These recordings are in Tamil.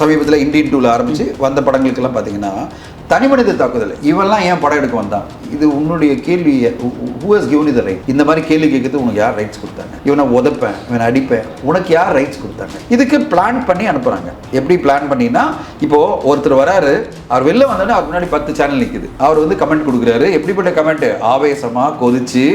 சமீபத்தில் இண்டியன் டூவில் ஆரம்பித்து வந்த படங்களுக்கெல்லாம் பார்த்தீங்கன்னா தனிமனித தாக்குதல். இவெல்லாம் ஏன் படம் எடுக்க வந்தான்? இது உன்னுடைய கேள்வி ஹூஎஸ் கிவன் இது ரைட் இந்த மாதிரி கேள்வி கேட்கறது உனக்கு யார் ரைட்ஸ் கொடுத்தாங்க? இவனை உதப்பேன் இவனை அடிப்பேன் உனக்கு யார் ரைட்ஸ் கொடுத்தாங்க? இதுக்கு பிளான் பண்ணி அனுப்புகிறாங்க எப்படி பிளான் பண்ணினா இப்போது ஒருத்தர் வராரு அவர் வெளில வந்தோடனே அவர் முன்னாடி பத்து சேனல் நிற்குது அவர் வந்து கமெண்ட் கொடுக்குறாரு. எப்படிப்பட்ட கமெண்ட் ஆவேசமாக கொதிச்சு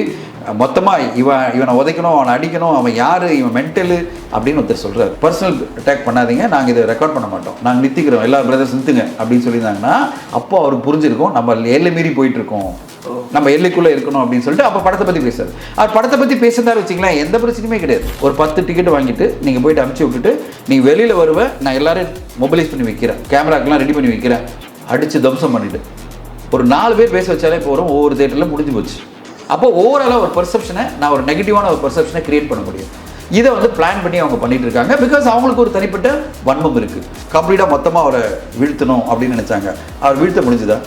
மொத்தமாக இவன் இவனை உதைக்கணும் அவனை அடிக்கணும் அவன் யார் இவன் மென்டலு அப்படின்னு ஒருத்தர் சொல்கிறார் பர்சனல் அட்டாக் பண்ணாதீங்க. நாங்கள் இதை ரெக்கார்ட் பண்ண மாட்டோம். நாங்கள் நிறுத்திக்கிறோம் எல்லா பிரதர்ஸ் நிறுத்துங்க அப்படின்னு சொல்லியிருந்தாங்கன்னா அப்போ அவருக்கு புரிஞ்சிருக்கும். நம்ம எல்லை மீறி போயிட்டுருக்கோம். நம்ம எல்லைக்குள்ளே இருக்கணும் அப்படின்னு சொல்லிட்டு அப்போ படத்தை பற்றி பேசுறாரு. அவர் படத்தை பற்றி பேசுறதா வச்சிங்களேன் எந்த பிரச்சனையுமே கிடையாது. ஒரு பத்து டிக்கெட் வாங்கிட்டு நீங்கள் போயிட்டு அமுச்சு விட்டுட்டு நீ வெளியில் வருவ நான் எல்லாரும் மொபைலைஸ் பண்ணி வைக்கிறேன். கேமராக்கெல்லாம் ரெடி பண்ணி வைக்கிறேன். அடித்து தம்சம் பண்ணிவிட்டு ஒரு நாலு பேர் பேச வச்சாலே போகிறோம் ஒவ்வொரு தேட்டரில் முடிஞ்சு போச்சு. அப்போ ஓவராலாக ஒரு பெர்செப்ஷனை நான் ஒரு நெகட்டிவான ஒரு பெர்செப்ஷனை கிரியேட் பண்ண முடியும். இதை வந்து பிளான் பண்ணி அவங்க பண்ணிட்டு இருக்காங்க. பிகாஸ் அவங்களுக்கு ஒரு தனிப்பட்ட வன்மம் இருக்கு. கம்ப்ளீட்டாக மொத்தமாக அவரை வீழ்த்தணும் அப்படின்னு நினைச்சாங்க. அவர் வீழ்த்த முடிஞ்சுதா?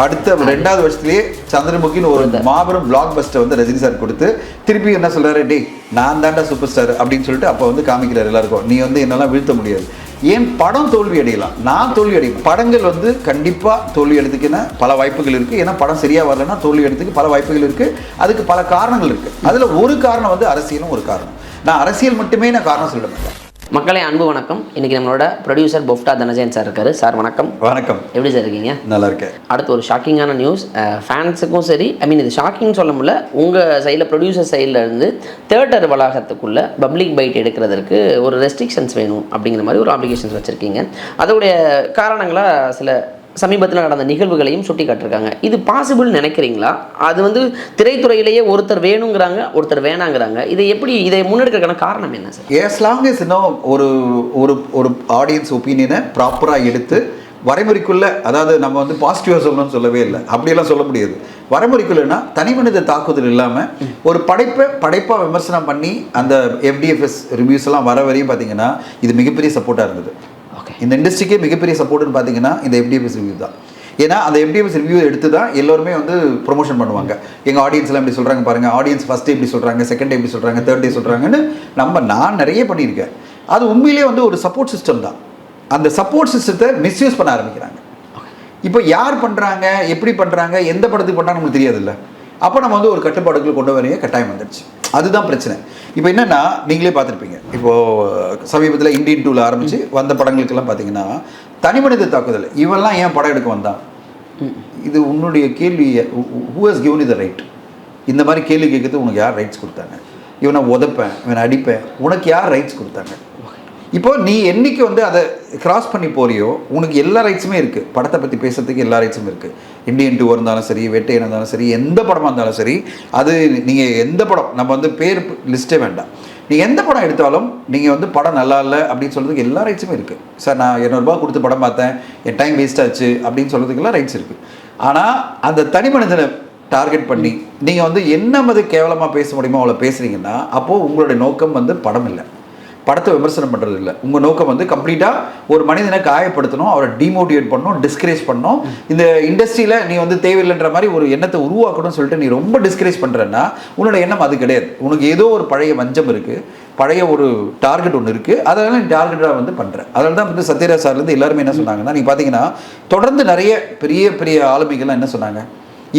அடுத்த ரெண்டாவது வருஷத்துலேயே சந்திரமுகின்னு ஒரு மாபெரும் பிளாக் பஸ்ட்டை வந்து ரஜினி சார் கொடுத்து திருப்பி என்ன சொல்றாரு? டேய் நான் தாண்டா சூப்பர் ஸ்டார் அப்படின்னு சொல்லிட்டு அப்போ வந்து காமிக்கிறார் எல்லாருக்கும். நீ வந்து என்னெல்லாம் வீழ்த்த முடியாது. ஏன் படம் தோல்வி அடையலாம்? நான் தோல்வி அடையும். படங்கள் வந்து கண்டிப்பாக தோல்வி அடைறதுக்குன்னு பல வாய்ப்புகள் இருக்குது ஏன்னா படம் சரியாக வரலன்னா தோல்வி அடைறதுக்கு பல வாய்ப்புகள் இருக்குது அதுக்கு பல காரணங்கள் இருக்குது அதில் ஒரு காரணம் வந்து அரசியலும் ஒரு காரணம். நான் அரசியல் மட்டுமே நான் காரணம் சொல்ல மாட்டேன். மக்களே அன்பு வணக்கம். இன்னைக்கு நம்மளோட ப்ரொடியூசர் பொஃப்டா தனஜயன் சார் இருக்காரு. சார் வணக்கம். வணக்கம். எப்படி சார் இருக்கீங்க? நல்லா இருக்கேன். அடுத்து ஒரு ஷாக்கிங்கான நியூஸ் ஃபேன்ஸுக்கும் சரி ஐ மீன் இது ஷாக்கிங் சொல்ல முடியல. உங்கள் சைடில் ப்ரொடியூசர் சைடில் இருந்து தேட்டர் வளாகத்துக்குள்ளே பப்ளிக் பைட் எடுக்கிறதுக்கு ஒரு ரெஸ்ட்ரிக்ஷன்ஸ் வேணும் அப்படிங்கிற மாதிரி ஒரு ஆப்ளிகேஷன்ஸ் வச்சுருக்கீங்க. அதோடைய காரணங்களாக சில சமீபத்தில் நடந்த நிகழ்வுகளையும் சுட்டி காட்டிருக்காங்க இது பாசிபிள் நினைக்கிறீங்களா? அது வந்து திரைத்துறையிலேயே ஒருத்தர் வேணுங்கிறாங்க ஒருத்தர் வேணாங்கிறாங்க. இதை எப்படி இதை முன்னெடுக்கிறதுக்கான காரணம் என்ன சார்? ஏஸ் லாங் இஸ் இன்னும் ஒரு ஒரு ஒரு ஆடியன்ஸ் ஒப்பீனியனை ப்ராப்பராக எடுத்து வரைமுறைக்குள்ள அதாவது நம்ம வந்து பாசிட்டிவாக சொல்லணும்னு சொல்லவே இல்லை. அப்படியெல்லாம் சொல்ல முடியாது. வரைமுறைக்குள்ளனா தனி மனித தாக்குதல் இல்லாமல் ஒரு படைப்பை படைப்பாக விமர்சனம் பண்ணி அந்த எஃப்டிஎஃப்எஸ் ரிவ்யூஸ் எல்லாம் வர வரையும் பார்த்தீங்கன்னா இது மிகப்பெரிய சப்போர்ட்டாக இருந்தது. இந்த இண்டஸ்ட்ரிக்கே மிகப்பெரிய சப்போர்ட்னு பார்த்தீங்கன்னா இந்த எஃப்டிஎஃப்எஸ் ரிவ்யூ தான். ஏன்னா அந்த எஃப்டிஎஃப்எஸ் ரிவ்யூ எடுத்து தான் எல்லோருமே வந்து ப்ரொமோஷன் பண்ணுவாங்க. எங்கள் ஆடியன்ஸ்லாம் எப்படி சொல்கிறாங்க பாருங்கள் ஆடியன்ஸ் ஃபஸ்ட் டே எப்படி சொல்கிறாங்க செகண்ட் டே எப்படி சொல்கிறாங்க தேர்ட் டே சொல்கிறாங்கன்னு நம்ம நான் நிறைய பண்ணியிருக்கேன். அது உண்மையிலே வந்து ஒரு சப்போர்ட் சிஸ்டம் தான். அந்த சப்போர்ட் சிஸ்டத்தை மிஸ்யூஸ் பண்ண ஆரம்பிக்கிறாங்க. இப்போ யார் பண்ணுறாங்க எப்படி பண்ணுறாங்க எந்த படத்துக்கு பண்ணுறாங்க நம்மளுக்கு தெரியாதுல்ல. அப்போ நம்ம வந்து ஒரு கட்டுப்பாடுகள் கொண்டு வரைய கட்டாயம் வந்துடுச்சு அதுதான் பிரச்சனை. இப்போ என்னென்னா நீங்களே பார்த்துருப்பீங்க. இப்போது சமீபத்தில் இந்தியன் டூவில் ஆரம்பித்து வந்த படங்களுக்கெல்லாம் பார்த்தீங்கன்னா தனிமனித தாக்குதல். இவெல்லாம் ஏன் படம் எடுக்க வந்தான்? இது உன்னுடைய கேள்வி ஹூ ஹஸ் கிவன் இது ரைட் இந்த மாதிரி கேள்வி கேட்கறது உனக்கு யார் ரைட்ஸ் கொடுத்தாங்க? இவனை உதைப்பேன் இவனை அடிப்பேன். உனக்கு யார் ரைட்ஸ் கொடுத்தாங்க? இப்போ நீ என்னைக்கு வந்து அதை கிராஸ் பண்ணி போறியோ உனக்கு எல்லா ரைட்ஸுமே இருக்குது படத்தை பற்றி பேசுறதுக்கு எல்லா ரைட்ஸும் இருக்குது இந்தியன் டூ இருந்தாலும் சரி வெட்டையன் இருந்தாலும் சரி எந்த படமாக இருந்தாலும் சரி அது நீங்கள் எந்த படம் நம்ம வந்து பேர் லிஸ்ட்டே வேண்டாம். நீங்கள் எந்த படம் எடுத்தாலும் நீங்கள் வந்து படம் நல்லா இல்லை அப்படின்னு சொல்கிறதுக்கு எல்லா ரைட்ஸுமே இருக்குது சார் நான் இரநூறுபா கொடுத்து படம் பார்த்தேன் என் டைம் வேஸ்ட் ஆச்சு அப்படின்னு சொல்கிறதுக்கெல்லாம் ரைட்ஸ் இருக்குது ஆனால் அந்த தனி மனிதனை டார்கெட் பண்ணி நீங்கள் வந்து என்ன மது கேவலமாக பேச முடியுமோ அவ்வளோ பேசுகிறீங்கன்னா அப்போது உங்களுடைய நோக்கம் வந்து படம் இல்லை. படத்தை விமர்சனம் பண்ணுறது இல்லை உங்கள் நோக்கம் வந்து கம்ப்ளீட்டாக ஒரு மனிதனை காயப்படுத்தணும் அவரை டிமோட்டிவேட் பண்ணணும் டிஸ்கரேஜ் பண்ணணும். இந்த இண்டஸ்ட்ரியில் நீ வந்து தேவையில்லைன்ற மாதிரி ஒரு எண்ணத்தை உருவாக்கணும்னு சொல்லிட்டு நீ ரொம்ப டிஸ்கரேஜ் பண்ணுறேன்னா உன்னோட எண்ணம் அது கிடையாது. உனக்கு ஏதோ ஒரு பழைய வஞ்சம் இருக்குது பழைய ஒரு டார்கெட் ஒன்று இருக்குது அதனால நீ டார்கெட்டாக வந்து பண்ணுறேன் அதனால தான் வந்து சத்யராஜ் சார்லேருந்து எல்லாருமே என்ன சொன்னாங்கன்னா நீங்கள் பார்த்தீங்கன்னா தொடர்ந்து நிறைய பெரிய பெரிய ஆளுமைகள்லாம் என்ன சொன்னாங்க?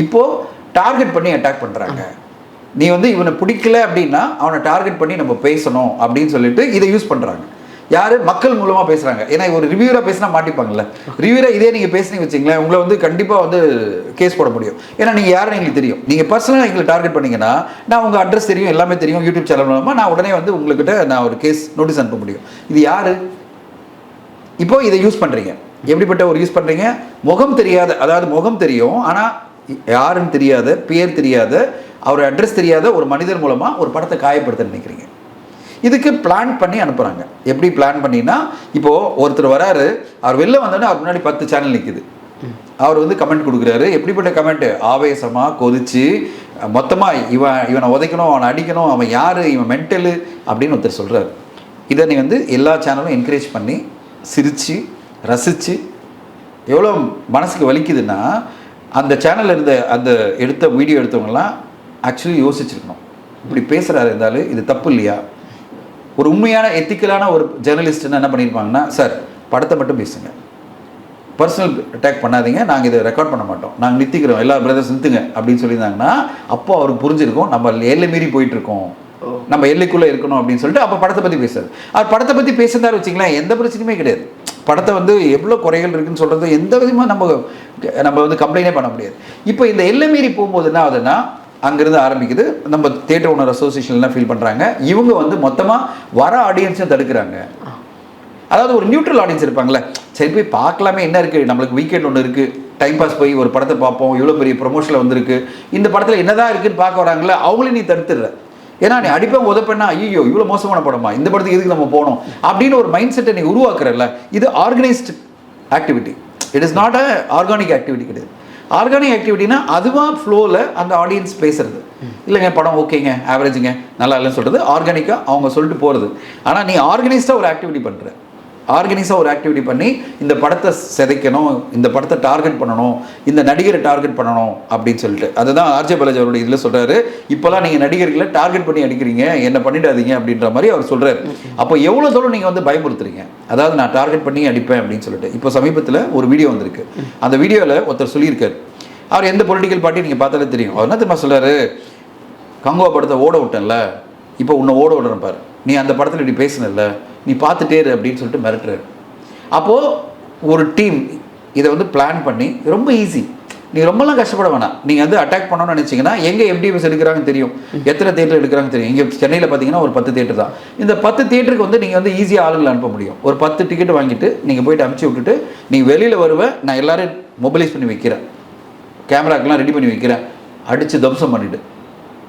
இப்போது டார்கெட் பண்ணி அட்டாக் பண்ணுறாங்க நீ வந்து இவனை பிடிக்கல அப்படின்னா அவனை டார்கெட் பண்ணி நம்ம பேசணும் அப்படின்னு சொல்லிட்டு இதை யூஸ் பண்ணுறாங்க யார்? மக்கள் மூலமாக பேசுகிறாங்க ஏன்னா ஒரு ரிவ்யூராக பேசினா மாட்டிப்பாங்கல்ல. ரிவ்யூராக இதே நீங்கள் பேசுனீங்க வச்சிங்களேன் உங்களை வந்து கண்டிப்பாக வந்து கேஸ் போட முடியும். ஏன்னா நீங்கள் யாரும் எங்களுக்கு தெரியும். நீங்கள் பர்சனலாக எங்களை டார்கெட் பண்ணீங்கன்னா நான் உங்கள் அட்ரஸ் தெரியும் எல்லாமே தெரியும் யூடியூப் சேனல் மூலமாக நான் உடனே வந்து உங்கள்கிட்ட நான் ஒரு கேஸ் நோட்டீஸ் அனுப்ப முடியும். இது யார்? இப்போ இதை யூஸ் பண்ணுறீங்க எப்படிப்பட்ட ஒரு யூஸ் பண்ணுறீங்க முகம் தெரியாத அதாவது முகம் தெரியும் ஆனால் யாருன்னு தெரியாத பேர் தெரியாத அவர் அட்ரஸ் தெரியாத ஒரு மனிதர் மூலமாக ஒரு படத்தை காயப்படுத்த நினைக்கிறீங்க. இதுக்கு பிளான் பண்ணி அனுப்புகிறாங்க எப்படி பிளான் பண்ணினா இப்போது ஒருத்தர் வராரு அவர் வெளில வந்தோடனே அவர் முன்னாடி பத்து சேனல் நிற்குது அவர் வந்து கமெண்ட் கொடுக்குறாரு. எப்படிப்பட்ட கமெண்ட்டு ஆவேசமாக கொதிச்சு மொத்தமாக இவன் இவனை உதைக்கணும் அவனை அடிக்கணும் அவன் யார் இவன் மென்டலு அப்படின்னு ஒருத்தர் சொல்கிறாரு இதை நீ வந்து எல்லா சேனலும் என்கரேஜ் பண்ணி சிரித்து ரசித்து எவ்வளோ மனசுக்கு வலிக்குதுன்னா அந்த சேனலில் இருந்த அந்த எடுத்த வீடியோ எடுத்தவங்கலாம் ஆக்சுவலி யோசிச்சிருக்கணும். இப்படி பேசுகிறாரு இருந்தாலும் இது தப்பு இல்லையா? ஒரு உண்மையான எத்திக்கலான ஒரு ஜெர்னலிஸ்ட்னு என்ன பண்ணியிருப்பாங்கன்னா சார் படத்தை மட்டும் பேசுங்க. பர்சனல் அட்டாக் பண்ணாதீங்க. நாங்கள் இதை ரெக்கார்ட் பண்ண மாட்டோம். நாங்கள் நிறுத்திக்கிறோம் எல்லா பிரதர்ஸ் நிறுத்துங்க. அப்படின்னு சொல்லியிருந்தாங்கன்னா அப்போ அவருக்கு புரிஞ்சிருக்கும் நம்ம எல்லை மீறி போயிட்டு இருக்கோம் நம்ம எல்லைக்குள்ளே இருக்கணும் அப்படின்னு சொல்லிட்டு அப்போ படத்தை பற்றி பேசுறது அவர் படத்தை பற்றி பேசுந்தாரு வச்சுங்களேன் எந்த பிரச்சனையுமே கிடையாது. படத்தை வந்து எவ்வளோ குறைகள் இருக்குன்னு சொல்கிறது எந்த விதமாக நம்ம நம்ம வந்து கம்ப்ளைண்டே பண்ண முடியாது. இப்போ இந்த எல்லை மீறி போகும்போது என்ன ஆகுதுன்னா அங்கேருந்து ஆரம்பிக்குது. நம்ம தேட்டர் ஓனர் அசோசியேஷன்லாம் ஃபீல் பண்ணுறாங்க இவங்க வந்து மொத்தமாக வர ஆடியன்ஸையும் தடுக்கிறாங்க. அதாவது ஒரு நியூட்ரல் ஆடியன்ஸ் இருப்பாங்களே சரி போய் பார்க்கலாமே என்ன இருக்குது நம்மளுக்கு வீக்கெண்ட் ஒன்று இருக்குது டைம் பாஸ் போய் ஒரு படத்தை பார்ப்போம். இவ்வளோ பெரிய ப்ரொமோஷனில் வந்திருக்கு. இந்த படத்தில் என்னதான் இருக்குன்னு பார்க்க வராங்களே அவங்களையும் நீ தடுத்துடுற. ஏன்னா நீ அடிப்பேன் உதப்பேன்னா ஐயோ இவ்வளோ மோசமான படமா? இந்த படத்துக்கு எதுக்கு நம்ம போகணும்? அப்படின்னு ஒரு மைண்ட் செட்டை நீ உருவாக்குறல்ல இது organised activity it is not a organic activity கிடையாது. ஆர்கானிக் ஆக்டிவிட்டினா அதுவாக ஃப்ளோவில் அந்த ஆடியன்ஸ் பேசுறது. இல்லைங்க படம் ஓகேங்க ஆவரேஜுங்க நல்லா இல்லைன்னு சொல்கிறது ஆர்கானிக்காக அவங்க சொல்லிட்டு போகிறது ஆனால் நீ ஆர்கனைஸ்டாக ஒரு ஆக்டிவிட்டி பண்ணுற ஆர்கனைஸாக ஒரு ஆக்டிவிட்டி பண்ணி இந்த படத்தை சிதைக்கணும் இந்த படத்தை டார்கெட் பண்ணணும் இந்த நடிகரை டார்கெட் பண்ணணும் அப்படின்னு சொல்லிட்டு. அதுதான் ஆர்ஜே பாலாஜி அவருடைய இதில் சொல்கிறாரு இப்போல்லாம் நீங்கள் நடிகர்களை டார்கெட் பண்ணி அடிக்கிறீங்க என்ன பண்ணிடாதீங்க அப்படின்ற மாதிரி அவர் சொல்கிறார் அப்போ எவ்வளோ தூரம் நீங்கள் வந்து பயமுறுத்துறீங்க? அதாவது நான் டார்கெட் பண்ணி அடிப்பேன் அப்படின்னு சொல்லிட்டு. இப்போ சமீபத்தில் ஒரு வீடியோ வந்திருக்கு. அந்த வீடியோவில் ஒருத்தர் சொல்லியிருக்காரு. அவர் எந்த பொலிட்டிக்கல் பார்ட்டி நீங்கள் பார்த்தாலே தெரியும். அவர் என்ன தெரியுமா சொல்கிறாரு கங்கோ படத்தை ஓட விட்டேன்ல. இப்போ உன்னை ஓட விடுறேன் பாரு. நீ அந்த படத்தில் இப்படி பேசினல்ல நீ பார்த்துட்டே இரு அப்படின்னு சொல்லிட்டு மிரட்டுறாரு. அப்போது ஒரு டீம் இதை வந்து பிளான் பண்ணி ரொம்ப ஈஸி நீ ரொம்பலாம் கஷ்டப்பட வேணாம். நீங்கள் வந்து அட்டாக் பண்ணணும்னு நினச்சிங்கன்னா எங்கே எஃப்டிஎஸ் எடுக்கிறாங்கன்னு தெரியும். எத்தனை தேட்டர் எடுக்கிறாங்கன்னு தெரியும். இங்கே சென்னையில் பார்த்தீங்கன்னா ஒரு பத்து தேட்டர் தான். இந்த பத்து தேட்டருக்கு வந்து நீங்கள் வந்து ஈஸியாக ஆளுங்களை அனுப்ப முடியும். ஒரு பத்து டிக்கெட் வாங்கிட்டு நீங்கள் போயிட்டு அமுச்சு விட்டுட்டு நீ வெளியில் வருவேன் நான் எல்லாரையும் மொபைலைஸ் பண்ணி வைக்கிறேன். கேமராக்கெல்லாம் ரெடி பண்ணி வைக்கிறேன். அடித்து தம்சம் பண்ணிவிட்டு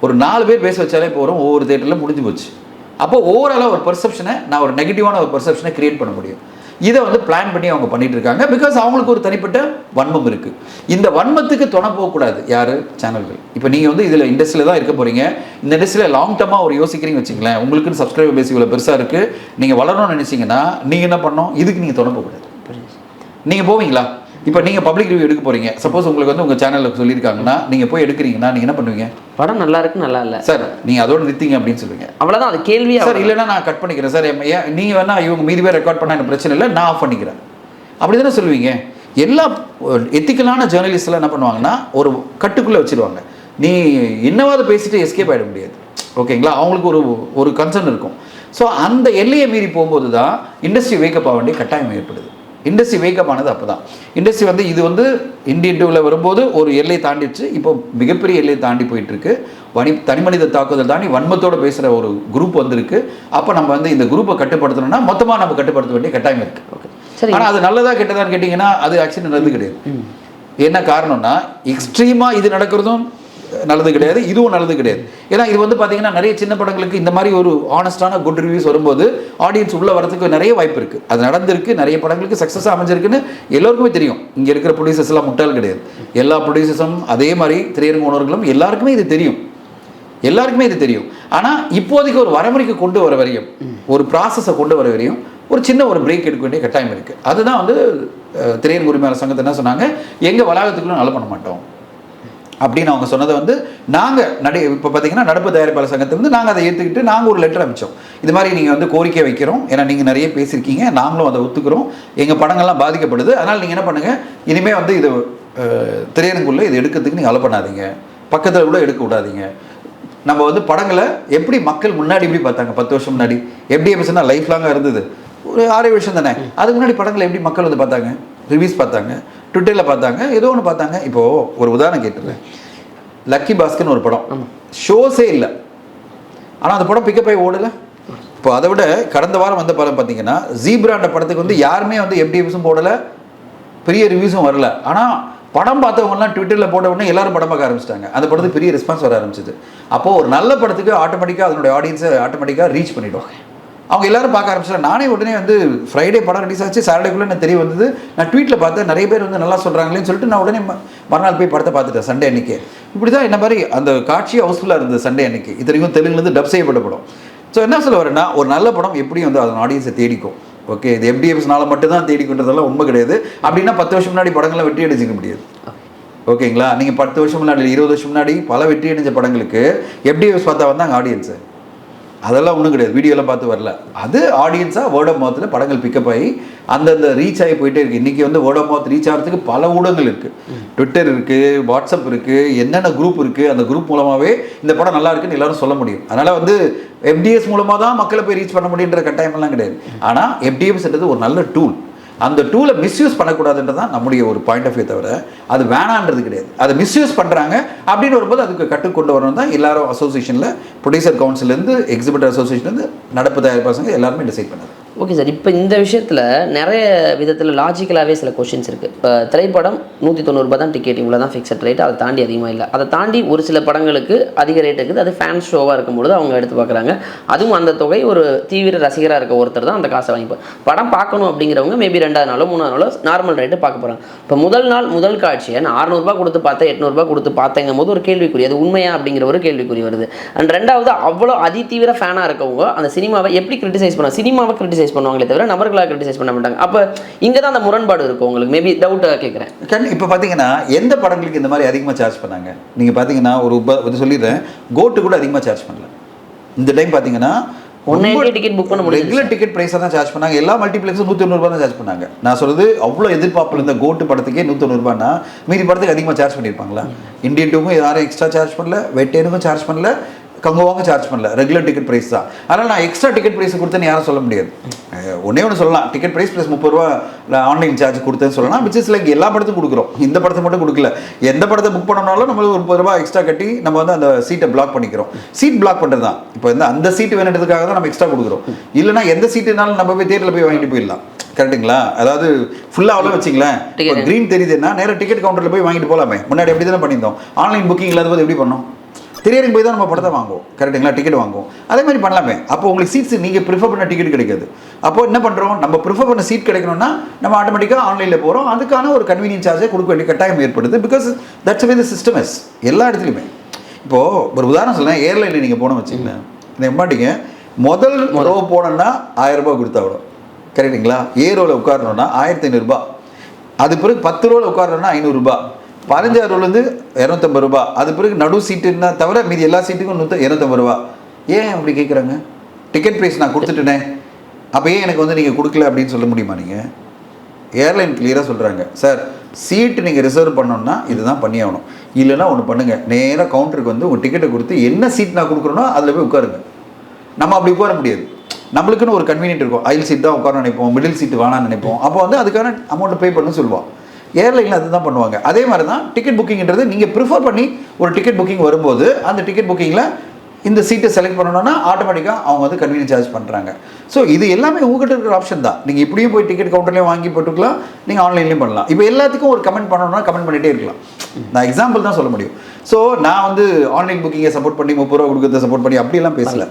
ஒரு நாலு பேர் பேச வச்சாலே போகிறோம் ஒவ்வொரு தேட்டரில் முடிஞ்சு போச்சு. அப்போ ஓவராலாக ஒரு பர்செப்ஷனை நான் ஒரு நெகட்டிவான ஒரு பர்செப்ஷனை கிரியேட் பண்ண முடியும். இதை வந்து பிளான் பண்ணி அவங்க பண்ணிட்டு இருக்காங்க. பிகாஸ் அவங்களுக்கு ஒரு தனிப்பட்ட வன்மம் இருக்குது இந்த வன்மத்துக்கு துணை போகக்கூடாது. யார்? சேனல்கள் இப்போ நீங்கள் வந்து இதில் இண்டஸ்ட்ரியில் தான் இருக்க போகிறீங்க இந்த இண்டஸ்ட்ரியில் லாங் டர்மாக ஒரு யோசிக்கிறீங்க வச்சுங்களேன் உங்களுக்குன்னு சப்ஸ்கிரைபர் பேஸ் இவ்வளோ பெருசாக இருக்குது நீங்கள் வளரணும்னு நினச்சிங்கன்னா நீங்கள் என்ன பண்ணணும்? இதுக்கு நீங்கள் துணை போகக்கூடாது. நீங்கள் போவீங்களா? இப்போ நீங்கள் பப்ளிக் ரிவ்யூ எடுக்க போகிறீங்க சப்போஸ் உங்களுக்கு வந்து உங்கள் சேனலில் சொல்லியிருக்காங்கன்னா நீங்கள் போய் எடுக்கிறீங்கன்னா நீங்கள் என்ன பண்ணுவீங்க? படம் நல்லா இருக்கு நல்லா இல்லை. சார் நீங்கள் அதோட நிறுத்திங்க அப்படின்னு சொல்லுவீங்க. அவ்வளோதான் அது கேள்வியா சார் இல்லைன்னா நான் கட் பண்ணிக்கிறேன். சார் நீங்கள் வேணா இவங்க மீதி பேர் ரெக்கார்ட் பண்ண எனக்கு பிரச்சனை இல்லை நான் ஆஃப் பண்ணிக்கிறேன். அப்படி தானே சொல்லுவீங்க? எல்லா எத்திக்கலான ஜேர்னலிஸ்ட்லாம் என்ன பண்ணுவாங்கன்னா ஒரு கட்டுக்குள்ளே வச்சிருவாங்க. நீ என்னவாவது பேசிட்டு எஸ்கேப் ஆகிட முடியாது. ஓகேங்களா அவங்களுக்கு ஒரு ஒரு கன்சர்ன் இருக்கும். ஸோ அந்த எல்லையை மீறி போகும்போது தான் இண்டஸ்ட்ரி வேக்கப் ஆக வேண்டிய கட்டாயம் ஏற்படுது. இண்டஸ்ட்ரி வேக்கப் ஆனது அப்போ தான் இண்டஸ்ட்ரி வந்து இது வந்து இந்தியன் டூவில் வரும்போது ஒரு எல்லை தாண்டிடுச்சு. இப்போ மிகப்பெரிய எல்லையை தாண்டி போயிட்டு இருக்கு வனி தனிமனித தாக்குதல் தாண்டி வன்மத்தோட பேசுகிற ஒரு குரூப் வந்திருக்கு. அப்போ நம்ம வந்து இந்த குரூப்பை கட்டுப்படுத்தணும்னா மொத்தமாக நம்ம கட்டுப்படுத்த வேண்டிய கட்டாயம் இருக்கு. ஓகே சரி ஆனால் அது நல்லதா கெட்டதான்னு கேட்டிங்கன்னா அது ஆக்சுவலி நல்லது கிடையாது. என்ன காரணம்னா எக்ஸ்ட்ரீமாக இது நடக்கிறதும் நல்லது கிடையாது இதுவும் நல்லது கிடையாது. ஏன்னா இது வந்து பார்த்தீங்கன்னா நிறைய சின்ன படங்களுக்கு இந்த மாதிரி ஒரு ஆனஸ்டான குட் ரிவ்யூஸ் வரும்போது ஆடியன்ஸ் உள்ளே வரதுக்கு நிறைய வாய்ப்பு இருக்குது அது நடந்திருக்கு நிறைய படங்களுக்கு சக்ஸஸ் அமைஞ்சிருக்குன்னு எல்லோருக்குமே தெரியும். இங்கே இருக்கிற ப்ரொடியூசர்ஸ் எல்லாம் முட்டால் கிடையாது. எல்லா ப்ரொடியூசர்ஸும் அதே மாதிரி திரையரங்கு உணர்களும் எல்லாருக்குமே இது தெரியும். எல்லாருக்குமே இது தெரியும். ஆனால் இப்போதைக்கு ஒரு வரமுறைக்கு கொண்டு வர வரையும் ஒரு ப்ராசஸை கொண்டு வர வரையும் ஒரு சின்ன ஒரு பிரேக் எடுக்க வேண்டிய கட்டாயம் இருக்குது அதுதான் வந்து திரையன் உரிமையாளர் சங்கத்தை என்ன சொன்னாங்க? எங்கள் வளாகத்துக்குள்ளே நல்ல பண்ண மாட்டோம். அப்படின்னு அவங்க சொன்னதை வந்து நாங்கள் நடி இப்போ பார்த்தீங்கன்னா நடப்பு தயாரிப்பாளர் சங்கத்திலிருந்து நாங்கள் அதை ஏற்றுக்கிட்டு நாங்கள் ஒரு லெட்டர் அனுப்பிச்சோம் இது மாதிரி நீங்கள் வந்து கோரிக்கை வைக்கிறோம். ஏன்னா நீங்கள் நிறைய பேசியிருக்கீங்க. நாங்களும் அதை ஒத்துக்கிறோம். எங்கள் படங்கள்லாம் பாதிக்கப்படுது. அதனால் நீங்கள் என்ன பண்ணுங்கள் இனிமேல் வந்து இது திரையரங்குள்ளே இது எடுக்கிறதுக்கு நீங்கள் அலோ பண்ணாதீங்க. பக்கத்தில் கூட எடுக்க விடாதீங்க. நம்ம வந்து படங்களை எப்படி மக்கள் முன்னாடி எப்படி பார்த்தாங்க? பத்து வருஷம் முன்னாடி. எப்படி எபிசோட்னா லைஃப் லாங்காக இருந்தது. ஒரு ஆறு வருஷம் தானே? அதுக்கு முன்னாடி படங்களை எப்படி மக்கள் வந்து பார்த்தாங்க? ரிவ்யூஸ் பார்த்தாங்க ட்விட்டரில் பார்த்தாங்க ஏதோ ஒன்று பார்த்தாங்க. இப்போது ஒரு உதாரணம் கேட்டுறேன். லக்கி பாஸ்கர்னு ஒரு படம். ஷோஸே இல்லை. ஆனால் அந்த படம் பிக்கப் ஆகி ஓடல. இப்போ அதை விட கடந்த வாரம் வந்த படம் பார்த்தீங்கன்னா ஜீப்ராண்ட படத்துக்கு வந்து யாருமே வந்து எஃப்டிஎஃப்ஸும் போடலை. பெரிய ரிவ்யூஸும் வரல. ஆனால் படம் பார்த்தவங்கலாம் ட்விட்டரில் போட்ட உடனே எல்லாரும் படம் பார்க்க ஆரம்பிச்சிட்டாங்க. அந்த படத்துக்கு பெரிய ரெஸ்பான்ஸ் வர ஆரம்பிச்சது. அப்போது ஒரு நல்ல படத்துக்கு ஆட்டோமேட்டிக்காக அதனுடைய ஆடியன்ஸை ஆட்டோமேட்டிக்காக ரீச் பண்ணிடும் அவங்க எல்லாரும் பார்க்க ஆரம்பிச்சாங்க. நானே உடனே வந்து ஃப்ரைடே படம் ரிலீஸ் ஆச்சு. சாட்டர்டேக்குள்ளே எனக்கு தெரிய வந்தது. நான் ட்வீட்டில் பார்த்தேன். நிறைய பேர் வந்து நல்லா சொல்கிறாங்களேன்னு சொல்லிட்டு நான் உடனே மறுநாள் போய் படத்தை பார்த்துட்டேன். சண்டே அன்னைக்கு. இப்படி தான் என்ன மாதிரி அந்த காட்சி ஹவுஸ்ஃபுல்லாக இருந்தது சண்டே அன்னைக்கு. இத்தனைக்கும் தெலுங்குலேருந்து டப் செய்யப்பட்ட படம். ஸோ என்ன சொல்ல வரேன்னா ஒரு நல்ல படம் எப்படியும் வந்து அதன் ஆடியன்ஸை தேடிக்கும். ஓகே இது எஃப்டிஎஃப்ஸ்னால மட்டும்தான் தேடிக்கின்றதெல்லாம் உண்மை கிடையாது. அப்படின்னா பத்து வருஷம் முன்னாடி படங்களை வெற்றி அடிச்சிக்க முடியாது. ஓகேங்களா நீங்கள் பத்து வருஷம் முன்னாடி இருபது வருஷம் முன்னாடி பல வெற்றி அடைஞ்ச படங்களுக்கு எஃப்டிஎஃப்ஸ் பார்த்தா வந்தாங்க ஆடியன்ஸு அதெல்லாம் ஒன்றும் கிடையாது. வீடியோலாம் பார்த்து வரல. அது ஆடியன்ஸாக வேர்ட் ஆஃப் மவுத்தில் படங்கள் பிக்கப் ஆகி அந்தந்த ரீச் ஆகி போயிட்டே இருக்கு. இன்றைக்கி வந்து வேர்ட் ஆஃப் மவுத் ரீச் ஆகிறதுக்கு பல ஊடகங்கள் இருக்குது ட்விட்டர் இருக்குது வாட்ஸ்அப் இருக்குது என்னென்ன குரூப் இருக்குது அந்த குரூப் மூலமாகவே இந்த படம் நல்லா இருக்குன்னு எல்லாரும் சொல்ல முடியும். அதனால் வந்து எஃப்டிஎஸ் மூலமாக தான் மக்களை போய் ரீச் பண்ண முடியுன்ற கட்டாயமெல்லாம் கிடையாது. ஆனால் எஃப்டிஎஸ்ன்றது ஒரு நல்ல டூல் அந்த டூலை மிஸ்யூஸ் பண்ணக்கூடாதுன்றது தான் நம்முடைய ஒரு பாயிண்ட் ஆஃப் வியூ தவிர அது வேணான்றது கிடையாது. அதை மிஸ்யூஸ் பண்ணுறாங்க அப்படின்னு வரும்போது அதுக்கு கற்றுக் கொண்டு வரணும் தான் எல்லாரும் அசோசியேஷனில் ப்ரொடியூசர் கவுன்சிலேருந்து எக்ஸிபிட்டர் அசோசியேஷன்லேருந்து நடப்பு தயாரிப்பாசங்க எல்லாருமே டிசைட் பண்ணுது. ஓகே சார் இப்போ இந்த விஷயத்தில் நிறைய விதத்தில் லாஜிக்கலாகவே சில கொஷின்ஸ் இருக்குது இப்போ திரைப்படம் நூற்றி தொண்ணூறுபா தான் டிக்கெட் இவ்வளோ தான் ஃபிக்ஸட் ரேட் அதை தாண்டி அதிகமாக இல்லை. அதை தாண்டி ஒரு சில படங்களுக்கு அதிக ரேட் இருக்குது. அது ஃபேன் ஷோவாக இருக்கும்பொழுது அவங்க எடுத்து பார்க்குறாங்க. அதுவும் அந்த தொகை ஒரு தீவிர ரசிகராக இருக்க ஒருத்தர் தான் அந்த காசை வாங்கிப்பார். படம் பார்க்கணும் அப்படிங்கிறவங்க மேபி ரெண்டாவது நாளோ மூணாவது நாளோ நார்மல் ரேட்டு பார்க்க போகிறாங்க இப்போ முதல் நாள் முதல் காட்சியை நான் அறநூறுபா கொடுத்து பார்த்தேன் எட்நூறுபா கொடுத்து பார்த்தேங்கும் போது ஒரு கேள்விக்குறி. அது உண்மையா அப்படிங்கிற ஒரு கேள்விக்குறி வருது. அண்ட் ரெண்டாவது அவ்வளோ அதிதீவிர ஃபேனாக இருக்கவங்க அந்த சினிமாவை எப்படி கிரிட்டிசைஸ் பண்ணுவாங்க சினிமாவை கிரிட்டிசைஸ் பண்ணுவாங்களே தவிர நபர்களாக கிரிட்டிசைஸ் பண்ண மாட்டாங்க. அப்போ இங்கே தான் அந்த முரண்பாடு இருக்கும் உங்களுக்கு. மேபி டவுட்டாக கேட்குறேன் கண் இப்போ பார்த்தீங்கன்னா எந்த படங்களுக்கு இந்த மாதிரி அதிகமாக சார்ஜ் பண்ணாங்க? நீங்கள் பார்த்தீங்கன்னா ஒரு இது சொல்லிடுறேன். கோட்டு கூட அதிகமாக சார்ஜ் பண்ணல. இந்த டைம் பார்த்தீங்கன்னா டிக்கெட் புக் பண்ண முடியும் ரெகுலர் டிக்கெட் ப்ரைஸாக தான் சார்ஜ் பண்ணாங்க. எல்லா மல்டிப்ளெக்ஸும் நூற்றி தொண்ணூறுபா தான் சார்ஜ் பண்ணாங்க. நான் சொல்றது அவ்வளோ எதிர்பார்ப்பு இருந்த கோட்டு படத்துக்கே நூற்றி தொண்ணூறுபானா மீதி படத்துக்கு அதிகமாக சார்ஜ் பண்ணியிருப்பாங்களா இந்தியன் டூக்கும் யாரும் எக்ஸ்ட்ரா சார்ஜ் பண்ணல வெட்டேனுக்கும் சார்ஜ் பண்ணல கங்குவாங்க சார்ஜ் பண்ணல. ரெகுலர் டிக்கெட் ப்ரைஸ் தான். அதனால் நான் எக்ஸ்ட்ரா டிக்கெட் ப்ரைஸ் கொடுத்தேன்னு யாரும் சொல்ல முடியாது. ஒண்ணே ஒன்று சொல்லலாம். டிக்கெட் ப்ரைஸ் ப்ளஸ் முப்பது ரூபா ஆன்லைன் சார்ஜ் கொடுத்தேன்னு சொல்லலாம். விச் இஸ் லைக் எல்லா படத்துக்கும் கொடுக்குறோம். இந்த படத்தை மட்டும் கொடுக்கல. எந்த படத்தை புக் பண்ணனாலும் நம்ம ஒரு முப்பது ரூபா எக்ஸ்ட்ரா கட்டி நம்ம வந்து அந்த சீட்டை பிளாக் பண்ணிக்கிறோம். சீட் பிளாக் பண்ணுறது தான். இப்போ வந்து அந்த சீட் வேணுன்றதுக்காக தான் நம்ம எக்ஸ்ட்ரா கொடுக்குறோம். இல்லைனா எந்த சீட்டுனாலும் நம்ம போய் தேட்டரில் போய் வாங்கிட்டு போயிடலாம். கரெக்ட்டுங்களா? அதாவது ஃபுல்லாக அவ்வளோ வச்சிங்களேன். இப்போ. க்ரீன் தெரியுதுன்னா நேராக டிக்கெட் கவுண்டரில் போய் வாங்கிட்டு போகலாமே முன்னாடி எப்படி தானே பண்ணியிருந்தோம். ஆன்லைன் புக்கிங் இல்லாத போது எப்படி பண்ணோம்? திரையரங்கு போய் தான் நம்ம படத்தை வாங்குவோம். கரெக்ட்டுங்களா டிக்கெட் வாங்குவோம். அதே மாதிரி பண்ணலாமே. அப்போ உங்களுக்கு சீட்ஸ் நீங்கள் ப்ரிஃபர் பண்ண டிக்கெட் கிடைக்காது. அப்போ என்ன பண்ணுறோம் நம்ம ப்ரிஃபர் பண்ண சீட் கிடைக்கணும்னா நம்ம ஆட்டோமேட்டிக்காக ஆன்லைனில் போகிறோம் அதுக்கான ஒரு கன்வீனியன்ஸ் சார்ஜை கொடுக்க வேண்டிய கட்டாயம் ஏற்படுது because that's way the system is எல்லா இடத்துலையுமே. இப்போது ஒரு உதாரணம் சொல்லேன் ஏர்லைனில் நீங்கள் போன வச்சுங்களேன் இந்த எம்மாட்டிங்க முதல் ரோ போனோன்னா ஆயிரம் ரூபாய் கொடுத்தா விடும் கரெக்டுங்களா ஏ ரோவில் உட்காரணும்னா ஆயிரத்தி ஐநூறுரூபா அது பிறகு பத்து ரோவில் உட்காரணும்னா ஐநூறுரூபா பதினஞ்சு ரோலேருந்து இரநூத்தம்பது ரூபா அது பிறகு நடு சீட்டுன்னா தவிர மீதி எல்லா சீட்டுக்கும் நூற்ற இரநூத்தம்பது ரூபா ஏன் அப்படி கேட்குறாங்க டிக்கெட் ப்ரைஸ் நான் கொடுத்துட்டேனே. அப்போ ஏன் எனக்கு வந்து நீங்கள் கொடுக்கல அப்படின்னு சொல்ல முடியுமா நீங்கள் ஏர்லைன் கிளியராக சொல்கிறாங்க சார் சீட்டு நீங்கள் ரிசர்வ் பண்ணோன்னா இதுதான் பண்ணி ஆகணும். இல்லைன்னா ஒன்று பண்ணுங்கள் நேராக கவுண்டருக்கு வந்து உங்கள் டிக்கெட்டை கொடுத்து என்ன சீட் நான் கொடுக்குறேனோ அதில் போய் உட்காருங்க. நம்ம அப்படி உட்கார முடியாது. நம்மளுக்குன்னு ஒரு கன்வீனியன்ட் இருக்கும். அயில் சீட் தான் உட்கார நினைப்போம். மிடில் சீட் வேணாம்னு நினைப்போம். அப்போ வந்து அதுக்கான அமௌண்ட் பே பண்ணு சொல்லுவோம் ஏர்லைனில் அதுதான் பண்ணுவாங்க. அதே மாதிரி தான் டிக்கெட் புக்கிங்கிறது நீங்கள் ப்ரிஃபர் பண்ணி ஒரு டிக்கெட் புக்கிங் வரும்போது அந்த டிக்கெட் புக்கிங்கில் இந்த சீட்டை செலக்ட் பண்ணணும்னா ஆட்டோமேட்டிக்காக அவங்க வந்து கன்வீனியன்ஸ் சார்ஜ் பண்ணுறாங்க ஸோ இது எல்லாமே உங்ககிட்ட இருக்கிற ஆப்ஷன் தான். நீங்கள் இப்படியும் போய் டிக்கெட் கவுண்டர்லேயும் வாங்கி போட்டுக்கலாம் நீங்கள் ஆன்லைன்லேயும் பண்ணலாம். இப்போ எல்லாத்துக்கும் ஒரு கமெண்ட் பண்ணணும்னா கமெண்ட் பண்ணிகிட்டே இருக்கலாம். நான் எக்ஸாம்பிள் தான் சொல்ல முடியும். ஸோ நான் வந்து ஆன்லைன் புக்கிங்கை சப்போர்ட் பண்ணி முப்பது ரூபா கொடுக்கறத சப்போர்ட் பண்ணி அப்படியெல்லாம் பேசல.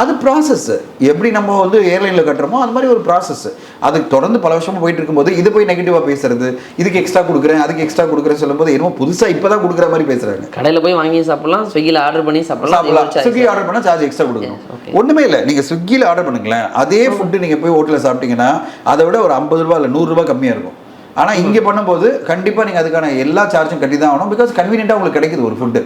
அது ப்ராசஸ் எப்படி நம்ம வந்து ஏர்லைனில் கட்டுறோமோ அது மாதிரி ஒரு ப்ராசஸ் அது தொடர்ந்து பல வருஷமா போயிட்டு இருக்கும்போது இது போய் நெகட்டிவாக பேசுறது இதுக்கு எக்ஸ்ட்ரா கொடுக்குறேன் அதுக்கு எக்ஸ்ட்ரா கொடுக்குறேன் சொல்லும்போது என்னமோ புதுசாக இப்போ தான் கொடுக்குற மாதிரி பேசுகிறாங்க கடையில் போய் வாங்கி சாப்பிடலாம் ஸ்விக்கியில் ஆர்டர் பண்ணி சாப்பிடலாம் சாப்பிடலாம். ஸ்விக்கி. ஆர்டர் பண்ணால் சார்ஜ் எக்ஸ்ட்ரா கொடுக்கணும். ஒன்றுமே இல்லை. நீங்கள் ஸ்விக்கியில் ஆர்டர் பண்ணுங்களேன். அதே ஃபுட்டு நீங்கள் போய் ஹோட்டலில் சாப்பிட்டீங்கன்னா அதை விட ஒரு ஐம்பது ரூபா இல்லை நூறுரூபா கம்மியாக இருக்கும். ஆனால் இங்கே பண்ணும்போது கண்டிப்பாக நீங்கள் அதுக்கான எல்லா சார்ஜும் கட்டி தான் ஆகணும் பிகாஸ் கன்வீனியண்ட்டாக உங்களுக்கு கிடைக்குது ஒரு ஃபுட்டு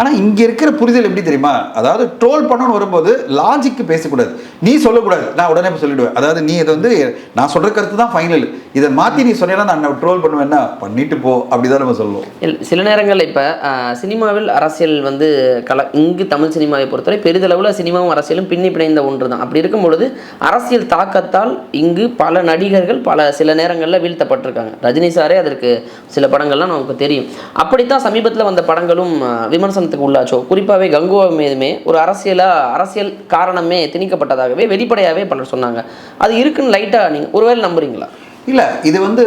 ஆனால் இங்கே இருக்கிற புரிதல் எப்படி தெரியுமா? அதாவது ட்ரோல் பண்ணணும்னு வரும்போது லாஜிக்கு பேசக்கூடாது. நீ சொல்லக்கூடாது. நான் உடனே சொல்லிவிடுவேன் அதாவது நீ இதை வந்து நான் சொல்கிற கருத்து தான் ஃபைனல் இதை மாற்றி நீ சொன்னேன்னா நான் ட்ரோல் பண்ணுவேன்னா பண்ணிட்டு போ அப்படி தான் நம்ம சொல்லுவோம். சில நேரங்களில் இப்போ சினிமாவில் அரசியல் வந்து கல இங்கு தமிழ் சினிமாவை பொறுத்தவரை பெரிதளவில் சினிமாவும் அரசியலும் பின்னி பிணைந்த ஒன்று தான் அப்படி இருக்கும் பொழுது அரசியல் தாக்கத்தால் இங்கு பல நடிகர்கள் பல சில நேரங்களில் வீழ்த்தப்பட்டிருக்காங்க. ரஜினி சாரே அதற்கு சில படங்கள்லாம் நமக்கு தெரியும். அப்படித்தான் சமீபத்தில் வந்த படங்களும் விமர்சனம் விமர்சனத்துக்கு உள்ளாச்சோ? குறிப்பாகவே கங்குவா மீதுமே ஒரு அரசியலாக அரசியல் காரணமே திணிக்கப்பட்டதாகவே வெளிப்படையாகவே பலர் சொன்னாங்க. அது இருக்குன்னு லைட்டாக நீங்கள் ஒருவேளை நம்புறீங்களா? இல்லை இது வந்து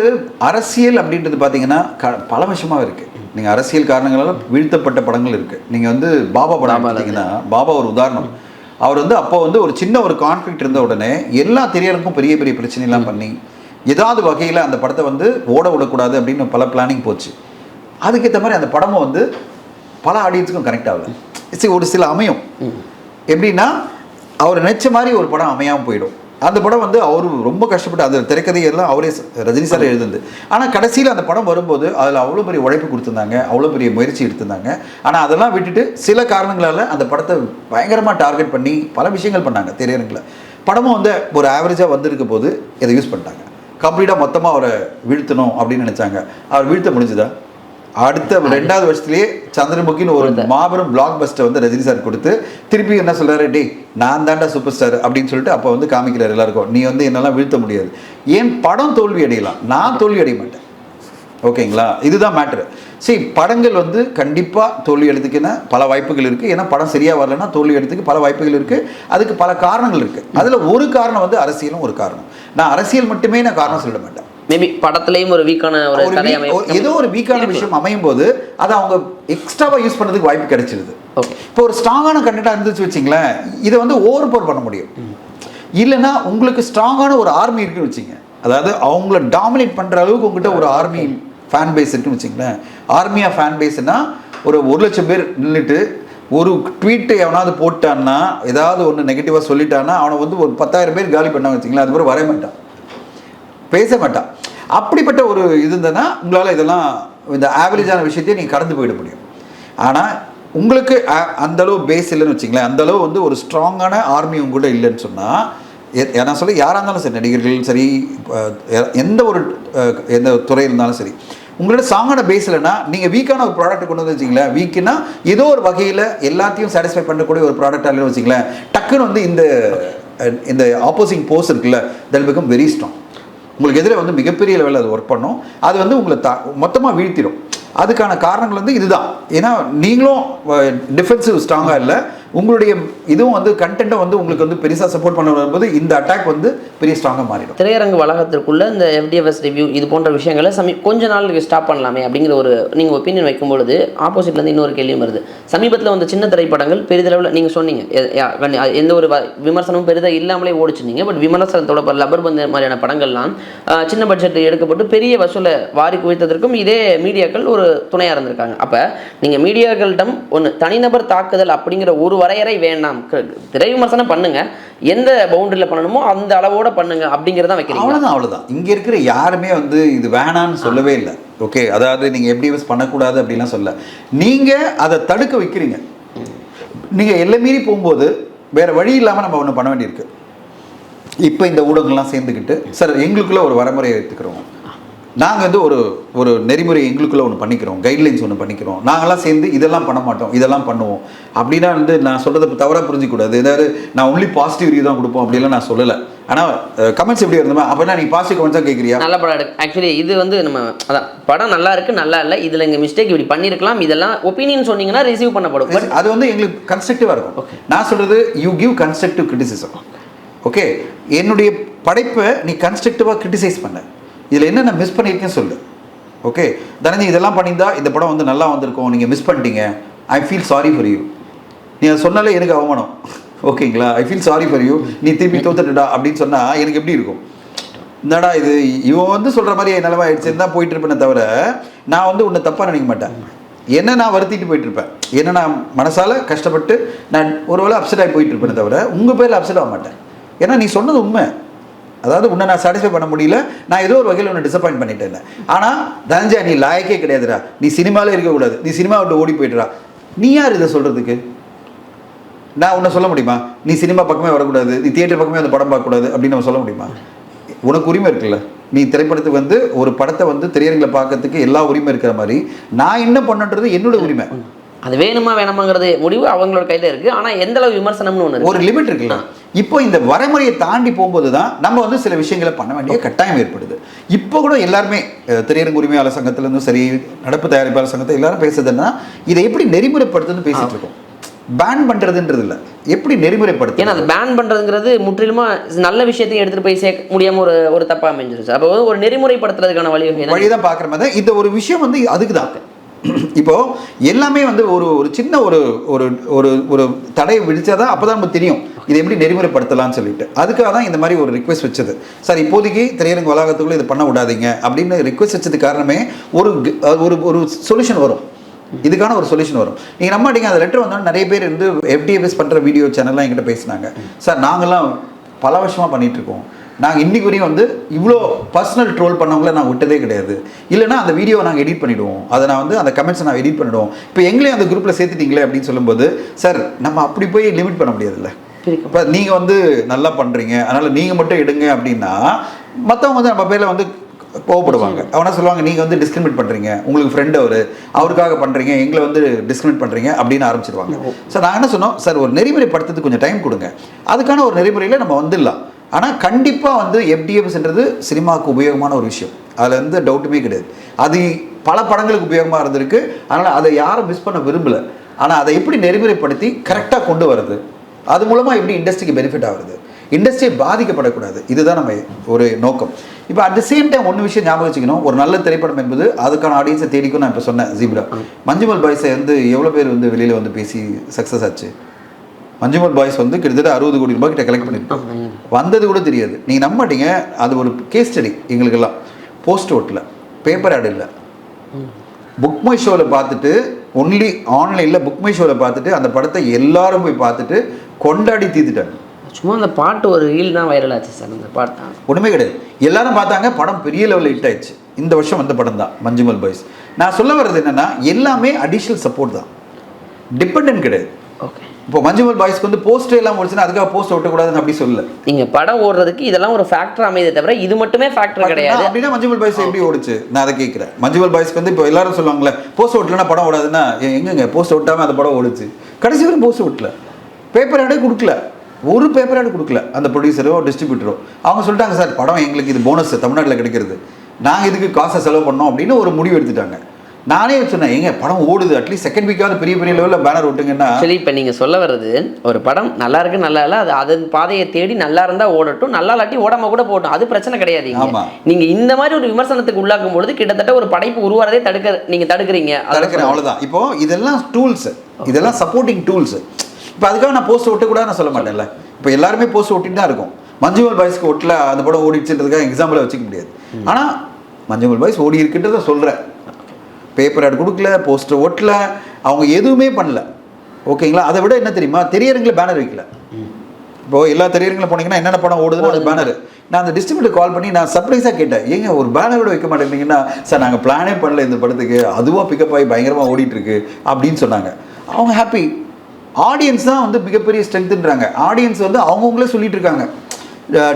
அரசியல் அப்படின்றது பார்த்தீங்கன்னா க பல விஷயமா இருக்குது நீங்கள் அரசியல் காரணங்களால் வீழ்த்தப்பட்ட படங்கள் இருக்குது நீங்கள் வந்து பாபா படம் பார்த்தீங்கன்னா பாபா ஒரு உதாரணம். அவர் வந்து அப்போ வந்து ஒரு சின்ன ஒரு கான்ஃப்ளிக்ட் இருந்த உடனே எல்லா திரையரங்கும் பெரிய பெரிய பிரச்சனைலாம் பண்ணி ஏதாவது வகையில் அந்த படத்தை வந்து ஓட விடக்கூடாது அப்படின்னு பல பிளானிங் போச்சு. அதுக்கேற்ற மாதிரி அந்த படமும் வந்து பல ஆடியன்ஸுக்கும் கனெக்ட் ஆகல சரி ஒரு சில அமையும். எப்படின்னா அவர் நினைச்ச மாதிரி ஒரு படம் அமையாமல் போயிடும். அந்த படம் வந்து அவர் ரொம்ப கஷ்டப்பட்டு அந்த திரைக்கதையெல்லாம் அவரே ரஜினி சார் எழுதுந்து ஆனால் கடைசியில் அந்த படம் வரும்போது அதில் அவ்வளோ பெரிய உழைப்பு கொடுத்துருந்தாங்க அவ்வளோ பெரிய முயற்சி எடுத்திருந்தாங்க. ஆனால் அதெல்லாம் விட்டுட்டு சில காரணங்களால் அந்த படத்தை பயங்கரமாக டார்கெட் பண்ணி பல விஷயங்கள் பண்ணாங்க திரையரங்கில். படமும் வந்து ஒரு ஆவரேஜாக வந்திருக்க போது இதை யூஸ் பண்ணிட்டாங்க. கம்ப்ளீட்டாக மொத்தமாக அவரை வீழ்த்தணும் அப்படின்னு நினச்சாங்க. அவர் வீழ்த்த முடிஞ்சுதா? அடுத்த ரெண்டாவது வருஷத்துலயே சந்திரமுகின்னு ஒரு மாபெரும் பிளாக் பஸ்டர் வந்து ரஜினி சார் கொடுத்து திருப்பி என்ன சொல்றாரு? டேய் நான் தாண்டா சூப்பர் ஸ்டார் அப்படின்னு சொல்லிட்டு அப்போ வந்து காமிக்கிறார் எல்லாருக்கும். நீ வந்து என்னெல்லாம் வீழ்த்த முடியாது. ஏன் படம் தோல்வி அடையலாம்? நான் தோல்வி அடைய மாட்டேன். ஓகேங்களா? இதுதான் மேட்ரு சரி படங்கள் வந்து கண்டிப்பாக தோல்வி எடுத்துக்கின பல வாய்ப்புகள் இருக்குது ஏன்னா படம் சரியாக வரலன்னா தோல்வி எடுத்துக்கு பல வாய்ப்புகள் இருக்குது அதுக்கு பல காரணங்கள் இருக்குது அதில் ஒரு காரணம் வந்து அரசியலும் ஒரு காரணம். நான் அரசியல் மட்டுமே நான் காரணம் சொல்ல மாட்டேன். மேபி படத்துலயும் ஒரு வீக்கான ஒரு கதை ஏதோ ஒரு வீக்கான விஷயம் அமையும் போது அதை அவங்க எக்ஸ்ட்ராவா யூஸ் பண்ணதுக்கு வாய்ப்பு கிடைச்சிருது. இப்போ ஒரு ஸ்ட்ராங்கான கண்டென்ட்டாக இருந்துச்சு வச்சிங்களேன் இதை வந்து ஓவர் போர் பண்ண முடியும். இல்லைன்னா உங்களுக்கு ஸ்ட்ராங்கான ஒரு ஆர்மி இருக்குன்னு வச்சுங்க. அதாவது அவங்கள டாமினேட் பண்ற அளவுக்கு உங்ககிட்ட ஒரு ஆர்மி ஃபேன் பேஸ் இருக்குன்னு வச்சுங்களேன். ஆர்மியா ஃபேன் பேஸ்னா ஒரு ஒரு லட்சம் பேர் நின்றுட்டு ஒரு ட்வீட் எவனாவது போட்டான்னா ஏதாவது ஒன்று நெகட்டிவாக சொல்லிட்டான்னா அவனை வந்து ஒரு பத்தாயிரம் பேர் காலி பண்ணாங்க வச்சுங்களேன். அது பிறகு வரவே மாட்டான். பேச மாட்டான் அப்படிப்பட்ட ஒரு இது இருந்ததுன்னா உங்களால் இதெல்லாம் இந்த ஆவரேஜான விஷயத்தையும் நீங்கள் கடந்து போயிட முடியும். ஆனால் உங்களுக்கு அ- அந்த அளவு பேஸ் இல்லைன்னு வச்சிங்களேன் அந்த அளவு வந்து ஒரு ஸ்ட்ராங்கான ஆர்மி உங்கள்கிட்ட இல்லைன்னு சொன்னால் நான் சொல்ல யாராக இருந்தாலும் சரி நடிகர்கள் சரி எந்த ஒரு எந்த துறை இருந்தாலும் சரி உங்களோட ஸ்ட்ராங்கான பேஸ் இல்லைன்னா நீங்கள் வீக்கான ஒரு ப்ராடக்ட் கொண்டு வந்து வச்சிங்களேன் வீக்குன்னா ஏதோ ஒரு வகையில் எல்லாத்தையும் சாட்டிஸ்ஃபை பண்ணக்கூடிய ஒரு ப்ராடக்ட் இல்லைன்னு வச்சிங்களேன் டக்குன்னு வந்து இந்த இந்த ஆப்போசிங் போஸ் இருக்குல்ல தட் பிகம் வெரி ஸ்ட்ராங் உங்களுக்கு எதிரே வந்து மிகப்பெரிய லெவலில் அது ஒர்க் பண்ணும். அது வந்து உங்களை தா மொத்தமாக வீழ்த்திடும். அதுக்கான காரணங்கள் வந்து இதுதான். ஏன்னா நீங்களும் டிஃபென்சிவ் ஸ்ட்ராங்காக இல்லை. உங்களுடைய இதுவும் வந்து கண்டென்ட்டை வந்து உங்களுக்கு வந்து பெருசாக சப்போர்ட் பண்ண வரும்போது இந்த அட்டாக் வந்து பெரிய ஸ்ட்ராங்காக மாறிடும். திரையரங்கு வளாகத்திற்குள்ளே இந்த எஃப்டிஎஃப்எஸ் ரிவ்யூ இது போன்ற விஷயங்களை சமீ கொஞ்ச நாள் ஸ்டாப் பண்ணலாமே அப்படிங்கிற ஒரு நீங்கள் ஒப்பீனியன் வைக்கும்பொழுது ஆப்போசிட்லேருந்து இன்னொரு கேள்வியும் வருது. சமீபத்தில் வந்த சின்ன திரைப்படங்கள் பெரிதளவில் நீங்கள் சொன்னீங்க எந்த ஒரு வ- விமர்சனமும் பெரிதாக இல்லாமலே ஓடிச்சுனீங்க பட் விமர்சனத்தோட லபர் பந்து மாதிரியான படங்கள்லாம் சின்ன பட்ஜெட் எடுக்கப்பட்டு பெரிய வசூலை வாரி குவித்ததற்கும் இதே மீடியாக்கள் ஒரு துணையாக இருந்திருக்காங்க. அப்போ நீங்கள் மீடியாக்களிடம் ஒன்று தனிநபர் தாக்குதல் அப்படிங்கிற ஒரு வரையறை வேண்டாம். க- திரை விமர்சனம் பண்ணுங்க. எந்த பவுண்டரியில் பண்ணணுமோ அந்த அளவோட பண்ணுங்க அப்படிங்கிறத வைக்கிறீங்க அவ்வளோதான் அவ்வளோதான் இங்கே இருக்கிற யாருமே வந்து இது வேணான்னு சொல்லவே இல்லை. ஓகே அதாவது நீங்கள் எப்படி பண்ணக்கூடாது அப்படிலாம் சொல்ல. நீங்கள் அதை தடுக்க வைக்கிறீங்க. நீங்கள் எல்லை மீறி போகும்போது வேறு வழி இல்லாமல் நம்ம ஒன்று பண்ண வேண்டியிருக்கு. இப்போ இந்த ஊடகங்கள்லாம் சேர்ந்துக்கிட்டு சார் எங்களுக்குள்ளே ஒரு வரமுறையை எடுத்துக்கிறோம். நாங்கள் வந்து ஒரு ஒரு நெறிமுறை எங்களுக்குள்ள ஒன்று பண்ணிக்கிறோம். கைட்லைன்ஸ் ஒன்று பண்ணிக்கிறோம். நாங்களாம் சேர்ந்து இதெல்லாம் பண்ண மாட்டோம். இதெல்லாம் பண்ணுவோம். அப்படின்னா வந்து நான் சொல்கிறத தவறாக புரிஞ்சிக்கூடாது. ஏதாவது நான் ஒன்லி பாசிட்டிவ் ரிவ்யூ தான் கொடுப்போம் அப்படிலாம் நான் சொல்லலை. ஆனால் கமெண்ட்ஸ் எப்படி இருந்தோமா அப்படின்னா நீ பாசிட்டிவ் கமெண்ட்ஸாக கேட்குறியா நல்ல படம் எடுக்கு ஆக்சுவலி இது வந்து நம்ம அதான் படம் நல்லா இருக்கு நல்லா இல்லை. இதில் இங்கே மிஸ்டேக் இப்படி பண்ணியிருக்கலாம் இதெல்லாம் ஒப்பீனியன் சொன்னீங்கன்னா ரிசீவ் பண்ணப்படும் பட் அது வந்து எங்களுக்கு கன்ஸ்ட்ரக்டிவாக இருக்கும். நான் சொல்கிறது you give constructive criticism okay என்னுடைய படைப்பை நீ கன்ஸ்ட்ரக்டிவாக கிரிட்டிசைஸ் பண்ண. இதில் என்னென்ன மிஸ் பண்ணியிருக்கேன்னு சொல்லு. ஓகே தனஞ்சி இதெல்லாம் பண்ணியிருந்தா இந்த படம் வந்து நல்லா வந்திருக்கும். நீங்கள் மிஸ் பண்ணிட்டீங்க. I feel sorry for you நீ அதை சொன்னாலே எனக்கு அவமானம். ஓகேங்களா? I feel sorry for you நீ திருப்பி தோத்துட்டுடா அப்படின்னு சொன்னால் எனக்கு எப்படி இருக்கும்? என்னடா இது? இவன் வந்து சொல்கிற மாதிரி என் நிலமை ஆயிடுச்சுன்னு தான் போயிட்டு இருப்பேனே தவிர நான் வந்து உன்னை தப்பாக நினைக்க மாட்டேன். என்ன நான் வருத்திட்டு போயிட்டு இருப்பேன்? என்ன நான் மனசால கஷ்டப்பட்டு நான் ஒருவேளை அப்செட் ஆகி போயிட்டு இருப்பேனே தவிர உங்கள் பேரில் அப்செட் ஆக மாட்டேன். ஏன்னா நீ சொன்னது உண்மை. அதாவது உன்னை நான் சாட்டிஸ்ஃபை பண்ண முடியல நான் ஏதோ ஒரு வகையில் உன்னை டிசப்பாயின்ட் பண்ணிட்டேன் ஆனால் தனஞ்சா நீ லாயக்கே கிடையாதுடா. நீ சினிமாலே இருக்கக்கூடாது நீ சினிமா விட்டு ஓடி போயிட்டுறா நீ யார் இதை சொல்கிறதுக்கு நான் உன்னை சொல்ல முடியுமா? நீ சினிமா பக்கமே வரக்கூடாது. நீ தியேட்டர் பக்கமே வந்து படம் பார்க்கக்கூடாது அப்படின்னு நம்ம சொல்ல முடியுமா? உனக்கு உரிமை இருக்குல்ல. நீ திரைப்படத்துக்கு வந்து ஒரு படத்தை வந்து திரையரங்கில் பார்க்கறதுக்கு எல்லா உரிமை இருக்கிற மாதிரி நான் என்ன பண்ணன்றது என்னோட உரிமை. அது வேணுமா வேணாமாங்கிறது முடிவு அவங்களோட கையில் இருக்குது ஆனால் எந்த அளவு விமர்சனம்னு ஒன்று இருக்கு. ஒரு லிமிட் இருக்குல்ல. இப்போ இந்த வரைமுறையை தாண்டி போகும்போது தான் நம்ம வந்து சில விஷயங்களை பண்ண வேண்டிய கட்டாயம் ஏற்படுது. இப்போ கூட எல்லாருமே திரையரங்கு உரிமையாளர் சங்கத்திலேருந்தும் சரி நடப்பு தயாரிப்பாளர் சங்கத்தை எல்லாரும் பேசுறதுன்னா இதை எப்படி நெறிமுறைப்படுத்துன்னு பேசிட்டு இருக்கோம். பேன் பண்றதுன்றது இல்ல. எப்படி நெறிமுறைப்படுத்து ஏன்னா அது பேன் பண்ணுறதுங்கிறது முற்றிலுமா நல்ல விஷயத்தையும் எடுத்துகிட்டு போய் சேர்க்க முடியாமல் ஒரு ஒரு தப்பாக அமைஞ்சிருச்சு. அப்போ ஒரு நெறிமுறைப்படுத்துறதுக்கான வழி வகை தான் வழிதான் பார்க்குற மாதிரி இந்த ஒரு விஷயம் வந்து அதுக்கு தான் இப்போது எல்லாமே வந்து ஒரு ஒரு சின்ன ஒரு ஒரு ஒரு ஒரு தடையை அப்போ தான் நமக்கு தெரியும். இதை எப்படி நெறிமுறைப்படுத்தலாம்னு சொல்லிட்டு. அதுக்காக தான் இந்த மாதிரி ஒரு ரிக்வெஸ்ட் வச்சது. சார் இப்போதைக்கு திரையரங்கு வளாகத்துக்குள்ளே இதை பண்ண விடாதீங்க அப்படின்னு ரிக்வெஸ்ட் வச்சது காரணமே ஒரு ஒரு ஒரு சொல்யூஷன் வரும். இதுக்கான ஒரு சொல்யூஷன் வரும். நீங்கள் நம்ம அடிங்க அந்த லெட்டர் வந்தாலும் நிறைய பேர் வந்து எஃப்டிஎஃப்எஸ் பண்ணுற வீடியோ சேனல்லாம் என்கிட்ட பேசினாங்க. சார் நாங்களாம் பல வருஷமாக பண்ணிகிட்ருக்கோம் இருக்கோம். நாங்கள் இன்னைக்கு வரையும் வந்து இவ்வளோ பர்சனல் ட்ரோல் பண்ணவங்கள நான் விட்டதே கிடையாது. இல்லைன்னா அந்த வீடியோவை நாங்கள் எடிட் பண்ணிவிடுவோம் அதை நான் வந்து அந்த கமெண்ட்ஸை நான் எடிட் பண்ணிடுவோம். இப்போ எங்களையும் அந்த குரூப்பில் சேர்த்துட்டீங்களே அப்படின்னு சொல்லும்போது சார் நம்ம அப்படி போய் லிமிட் பண்ண முடியாதுல்ல. இப்போ நீங்கள் வந்து நல்லா பண்ணுறீங்க அதனால் நீங்கள் மட்டும் எடுங்க அப்படின்னா மற்றவங்க வந்து நம்ம பேரில் வந்து கோவப்படுவாங்க. அவனா சொல்லுவாங்க நீங்கள் வந்து டிஸ்கிரிமினேட் பண்ணுறீங்க உங்களுக்கு ஃப்ரெண்ட் அவர். அவருக்காக பண்ணுறீங்க எங்களை வந்து டிஸ்கிரிமினேட் பண்ணுறீங்க அப்படின்னு ஆரம்பிச்சிருவாங்க. சார் நாங்கள் என்ன சொன்னோம்? சார் ஒரு நெறிமுறைப்படுத்துறதுக்கு கொஞ்சம் டைம் கொடுங்க. அதுக்கான ஒரு நெறிமுறையில் நம்ம வந்துடலாம். ஆனால் கண்டிப்பாக வந்து எஃப்டிஎஃப்ஸ்ன்றது சினிமாவுக்கு உபயோகமான ஒரு விஷயம். அதில் எந்த டவுட்டுமே கிடையாது. அது பல படங்களுக்கு உபயோகமாக இருந்திருக்கு. அதனால் அதை யாரும் மிஸ் பண்ண விரும்பலை. ஆனால் அதை எப்படி நெறிமுறைப்படுத்தி கரெக்டாக கொண்டு வருது அது மூலமாக எப்படி இண்டஸ்ட்ரிக்கு பெனிஃபிட் ஆகுது இண்டஸ்ட்ரியை பாதிக்கப்படக்கூடாது. இதுதான் நம்ம ஒரு நோக்கம். இப்போ அட் த சேம் டைம் ஒன்று விஷயம் ஞாபகம் வச்சுக்கணும். ஒரு நல்ல திரைப்படம் என்பது அதுக்கான ஆடியன்ஸை தேடிக்கும் நான் இப்போ சொன்னேன் ஜீப்ரா மஞ்சுமல் பாய்ஸை வந்து எவ்வளோ பேர் வந்து வெளியில் வந்து பேசி சக்ஸஸ் ஆச்சு? மஞ்சுமல் பாய்ஸ் வந்து கிட்டத்தட்ட அறுபது கோடி ரூபாய் கிட்ட கலெக்ட் பண்ணியிருக்கோம் வந்தது கூட தெரியாது. நீங்கள் நம்ப மாட்டீங்க அது ஒரு கேஸ் ஸ்டடி எங்களுக்கெல்லாம். போஸ்ட் ஓட்டில் பேப்பர் ஆட் இல்லை. புக் மை ஷோவில் பார்த்துட்டு ஒன்லி ஆன்லைனில் புக் மை ஷோவில் பார்த்துட்டு அந்த படத்தை எல்லாரும் போய் பார்த்துட்டு கொண்டாடி தீர்த்துட்டாங்க. சும்மா அந்த பாட்டு ஒரு ரீல் தான் வைரல் ஆச்சு சார் அந்த பாட்டு தான். ஒன்றுமே கிடையாது. எல்லாரும் பார்த்தாங்க படம் பெரிய லெவலில் ஹிட் ஆயிடுச்சு. இந்த வருஷம் வந்த படம் தான் மஞ்சுமல் பாய்ஸ். நான் சொல்ல வர்றது என்னன்னா எல்லாமே அடிஷ்னல் சப்போர்ட் தான். டிபெண்ட் கிடையாது. ஓகே இப்போ மஞ்சுமல் பாய்ஸ்க்கு வந்து போஸ்டர் எல்லாம் ஓடிச்சுன்னா அதுக்காக போஸ்ட் ஒட்டக்கூடாதுன்னு அப்படி சொல்லல. நீங்க படம் ஓடுறதுக்கு இதெல்லாம் ஒரு ஃபேக்டர் அமைதே தவிர இது மட்டுமே ஃபேக்டர் கிடையாது. அப்படின்னா மஞ்சுமல் பாய்ஸ் எப்படி ஓடுச்சு? நான் அதை கேட்குறேன். மஞ்சுமல் பாய்ஸ்க்கு வந்து இப்போ எல்லாரும் சொல்லுவாங்களே போஸ்ட் ஓட்டலன்னா படம் ஓடாதுன்னா எங்கங்க? போஸ்ட் ஒட்டாம அந்த படம் ஓடுச்சு. கடைசி வரை போஸ்ட் ஓட்டல பேப்பர் ஆடே கொடுக்கல. ஒரு பேப்பர் ஆடு கொடுக்கல. அந்த ப்ரொடியூசரோ டிஸ்ட்ரிபியூட்டரோ அவங்க சொல்லிட்டாங்க சார் படம் எங்களுக்கு இது போனஸ் தமிழ்நாட்டில் கிடைக்கிறது. நாங்கள் இதுக்கு காசை செலவு பண்ணோம் அப்படின்னு ஒரு முடிவு எடுத்துட்டாங்க. நானே சொன்னேன் எங்க படம் ஓடுது அட்லீஸ்ட் செகண்ட் வீக்காவது பெரிய பெரிய லெவலில் பேனர் ஓட்டுங்கன்னா சரி இப்போ நீங்க சொல்ல வர்றது ஒரு படம் நல்லா இருக்கு நல்லா இல்லை அது அதன் பாதையை தேடி நல்லா இருந்தா ஓடட்டும் நல்லா இல்லாட்டி ஓடாம கூட போகட்டும் அது பிரச்சனை கிடையாது இங்க. ஆமா. நீங்க இந்த மாதிரி ஒரு விமர்சனத்துக்கு உள்ளாக்கும் பொழுது கிட்டத்தட்ட ஒரு படைப்பு உருவாறதே தடுக்க நீங்க தடுக்கிறீங்க. தடுக்கிறேன் அவ்வளோதான் இப்போ இதெல்லாம் டூல்ஸ் இதெல்லாம் சப்போர்ட்டிங் டூல்ஸ் இப்போ அதுக்காக நான் போஸ்ட் ஒட்டக்கூடாது நான் சொல்ல மாட்டேன்ல. இப்போ எல்லாருமே போஸ்ட் ஒட்டிட்டு தான் இருக்கும். மஞ்சுமல் பாய்ஸ்க்கு ஒட்டல அந்த படம் ஓடிச்சுன்றதுக்காக எக்ஸாம்பிளை வச்சுக்க முடியாது. ஆனால் மஞ்சுமல் பாய்ஸ் ஓடி இருக்குன்றத சொல்கிறேன் பேப்பர் ஆட் கொடுக்கல போஸ்டர் ஒட்டல அவங்க எதுவுமே பண்ணல. ஓகேங்களா அதை விட என்ன தெரியுமா? திரையரங்கில் பேனர் வைக்கல. இப்போ எல்லா திரையரங்கில் போனீங்கன்னா என்னென்ன படம் ஓடுதுன்னு அது பேனர் நான் அந்த டிஸ்ட்ரிபியூட்டர் கால் பண்ணி நான் சர்ப்ரைஸாக கேட்டேன். ஏங்க ஒரு பேனர் கூட வைக்க மாட்டேங்கிறீங்கன்னா சார் நாங்கள் பிளானே பண்ணல இந்த படத்துக்கு. அதுவாக பிக்கப் ஆகி பயங்கரமாக ஓடிட்டுருக்கு. அப்படின்னு சொன்னாங்க. அவங்க ஹாப்பி ஆடியன்ஸ் தான் வந்து மிகப்பெரிய ஸ்ட்ரென்த்துன்றாங்க ஆடியன்ஸ் வந்து அவங்கவுங்களே சொல்லிட்டு இருக்காங்க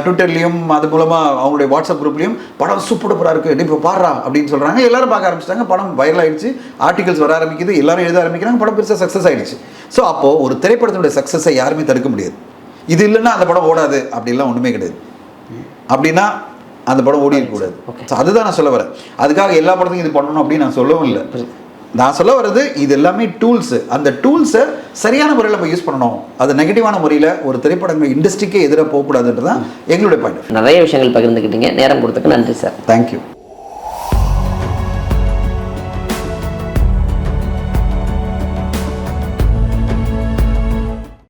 ட்விட்டர்லேயும் அது மூலமாக அவங்களுடைய வாட்ஸ்அப் குரூப்லேயும் படம் சூப்பர் சூப்பராக இருக்குது இப்போ பாடுறா அப்படின்னு சொல்கிறாங்க எல்லாரும் பார்க்க ஆரம்பிச்சிட்டாங்க. படம் வைரல் ஆயிடுச்சு. ஆர்டிகல்ஸ் வர ஆரம்பிக்குது. எல்லாரும் எழுத ஆரம்பிக்கிறாங்க. படம் பெருசாக சக்ஸஸ் ஆயிடுச்சு. ஸோ அப்போது ஒரு திரைப்படத்தினுடைய சக்ஸஸை யாருமே தடுக்க முடியாது. இது இல்லைன்னா அந்த படம் ஓடாது. அப்படிலாம் ஒன்றுமே கிடையாது. அப்படின்னா அந்த படம் ஓடி இருக்கக்கூடாது ஸோ அதுதான் நான் சொல்ல வரேன். அதுக்காக எல்லா படத்தையும் இது பண்ணணும் அப்படின்னு நான் சொல்லவும் இல்லை. நான் சொல்ல வர்றது இது எல்லாமே டூல்ஸு அந்த டூல்ஸை சரியான முறையில் நம்ம யூஸ் பண்ணணும். அது நெகட்டிவான முறையில் ஒரு திரைப்படங்கள் இண்டஸ்ட்ரிக்கே எதிராக போகக்கூடாதுன்றது தான் எங்களுடைய பாயிண்ட் நிறைய விஷயங்கள் பகிர்ந்துக்கிட்டீங்க. நேரம் கொடுத்ததுக்கு நன்றி சார் தேங்க்யூ